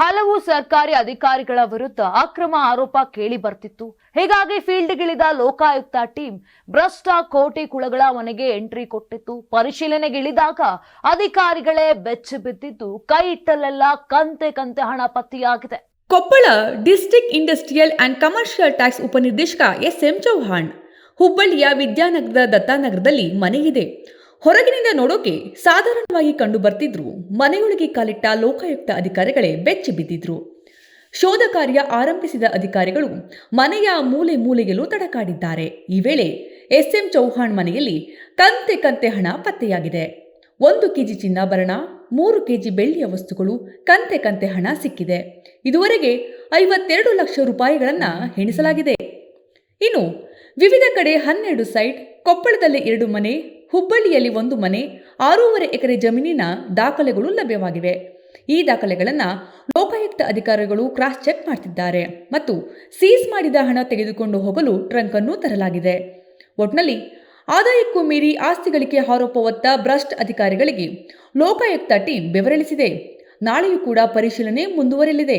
ಹಲವು ಸರ್ಕಾರಿ ಅಧಿಕಾರಿಗಳ ವಿರುದ್ಧ ಅಕ್ರಮ ಆರೋಪ ಕೇಳಿ ಬರ್ತಿತ್ತು. ಹೀಗಾಗಿ ಫೀಲ್ಡ್ಗಿಳಿದ ಲೋಕಾಯುಕ್ತ ಟೀಮ್ ಭ್ರಷ್ಟ ಕೋಟಿ ಕುಳಗಳ ಮನೆಗೆ ಎಂಟ್ರಿ ಕೊಟ್ಟಿತ್ತು. ಪರಿಶೀಲನೆಗಿಳಿದಾಗ ಅಧಿಕಾರಿಗಳೇ ಬೆಚ್ಚಿ ಬಿದ್ದಿದ್ದು ಕೈ ಇಟ್ಟಲ್ಲೆಲ್ಲ ಕಂತೆ ಕಂತೆ ಹಣ ಪತ್ತೆಯಾಗಿದೆ. Koppal district industrial and commercial tax ಉಪನಿರ್ದೇಶಕ ಎಸ್ ಎಂ ಚೌಹಾಣ್ ಹುಬ್ಬಳ್ಳಿಯ ವಿದ್ಯಾನಗರದ ದತ್ತಾನಗರದಲ್ಲಿ ಮನೆಯಿದೆ ಹೊರಗಿನಿಂದ ನೋಡೋಕೆ ಸಾಧಾರಣವಾಗಿ ಕಂಡು ಬರ್ತಿದ್ರು ಮನೆಯೊಳಗೆ ಕಾಲಿಟ್ಟ ಲೋಕಾಯುಕ್ತ ಅಧಿಕಾರಿಗಳೇ ಬೆಚ್ಚಿ ಬಿದ್ದಿದ್ರು. ಶೋಧ ಕಾರ್ಯ ಆರಂಭಿಸಿದ ಅಧಿಕಾರಿಗಳು ಮನೆಯ ಮೂಲೆ ಮೂಲೆಯಲ್ಲೂ ತಡಕಾಡಿದ್ದಾರೆ. ಈ ವೇಳೆ ಎಸ್ಎಂ ಚೌಹಾಣ್ ಮನೆಯಲ್ಲಿ ಕಂತೆ ಕಂತೆ ಹಣ ಪತ್ತೆಯಾಗಿದೆ. ಒಂದು ಕೆಜಿ ಚಿನ್ನಾಭರಣ, ಮೂರು ಕೆಜಿ ಬೆಳ್ಳಿಯ ವಸ್ತುಗಳು, ಕಂತೆ ಕಂತೆ ಹಣ ಸಿಕ್ಕಿದೆ. ಇದುವರೆಗೆ ಐವತ್ತೆರಡು ಲಕ್ಷ ರೂಪಾಯಿಗಳನ್ನು ಎಣಿಸಲಾಗಿದೆ ಇನ್ನು ವಿವಿಧ ಕಡೆ ಹನ್ನೆರಡು ಸೈಟ್, ಕೊಪ್ಪಳದಲ್ಲಿ ಎರಡು ಮನೆ ಹುಬ್ಬಳ್ಳಿಯಲ್ಲಿ ಒಂದು ಮನೆ, ಆರೂವರೆ ಎಕರೆ ಜಮೀನಿನ ದಾಖಲೆಗಳು ಲಭ್ಯವಾಗಿವೆ. ಈ ದಾಖಲೆಗಳನ್ನು ಲೋಕಾಯುಕ್ತ ಅಧಿಕಾರಿಗಳು ಕ್ರಾಸ್ ಚೆಕ್ ಮಾಡ್ತಿದ್ದಾರೆ ಮತ್ತು ಸೀಸ್ ಮಾಡಿದ ಹಣ ತೆಗೆದುಕೊಂಡು ಹೋಗಲು ಟ್ರಂಕ್ ಅನ್ನು ತರಲಾಗಿದೆ. ಒಟ್ನಲ್ಲಿ ಆದಾಯಕ್ಕೂ ಮೀರಿ ಆಸ್ತಿ ಗಳಿಕೆ ಆರೋಪ ಹೊತ್ತ ಭ್ರಷ್ಟ ಅಧಿಕಾರಿಗಳಿಗೆ ಲೋಕಾಯುಕ್ತ ಟೀಮ್ ಬೆವರಳಿಸಿದೆ ನಾಳೆಯೂ ಕೂಡ ಪರಿಶೀಲನೆ ಮುಂದುವರೆಯಲಿದೆ.